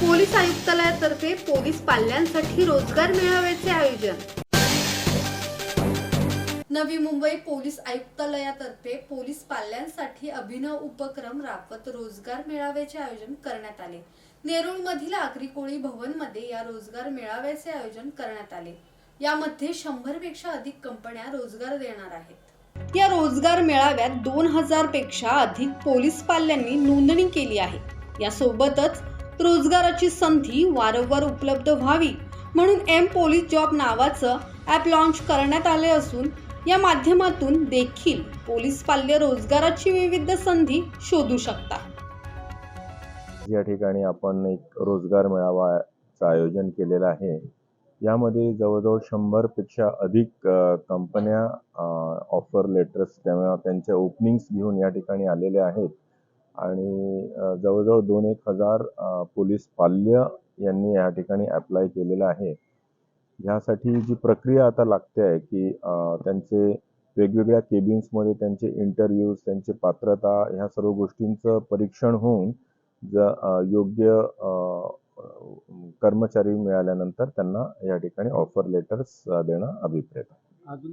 Police आयुक्तालयातर्फे police पाल्यांसाठी रोजगार मेळाव्याचे आयोजन. नवी मुंबई पोलीस आयुक्तालयातर्फे पोलीस पाल्यांसाठी अभिनव उपक्रम राबवत रोजगार मेळाव्याचे आयोजन करण्यात आले. नेरूळमधील आगरी कोळी भवनमध्ये या रोजगार मेळाव्याचे आयोजन करण्यात आले. यामध्ये शंभरपेक्षा अधिक कंपन्या रोजगार देणार आहेत. या रोजगार मेळाव्यात दोन हजारपेक्षा अधिक पोलीस पाल्यांनी नोंदणी केली आहे. यासोबतच रोजगाराची संधी वारंवार उपलब्ध व्हावी म्हणून एम पोलीस जॉब नावाचं ॲप लॉन्च करण्यात आले असून या माध्यमातून देखील पोलीस पाल्य रोजगाराची विविध संधी शोधू शकतात. या ठिकाणी आपण एक रोजगार मेळावाचं आयोजन केलेलं आहे. यामध्ये जवळजवळ शंभरपेक्षा अधिक कंपन्या ऑफर लेटर्स तेव्हा त्यांच्या ओपनिंग्स घेऊन या ठिकाणी आलेल्या आहेत. आणि जवळजवळ दोन एक हजार पोलीस पाल्य यांनी या ठिकाणी अप्लाय केलेलं आहे. ह्यासाठी जी प्रक्रिया आता लागते आहे की त्यांचे वेगवेगळ्या केबिन्समध्ये त्यांचे इंटरव्ह्यूज त्यांची पात्रता ह्या सर्व गोष्टींचं परीक्षण होऊन ज योग्य कर्मचारी मिळाल्यानंतर त्यांना या ठिकाणी ऑफर लेटर्स देणं अभिप्रेत आहे. अजून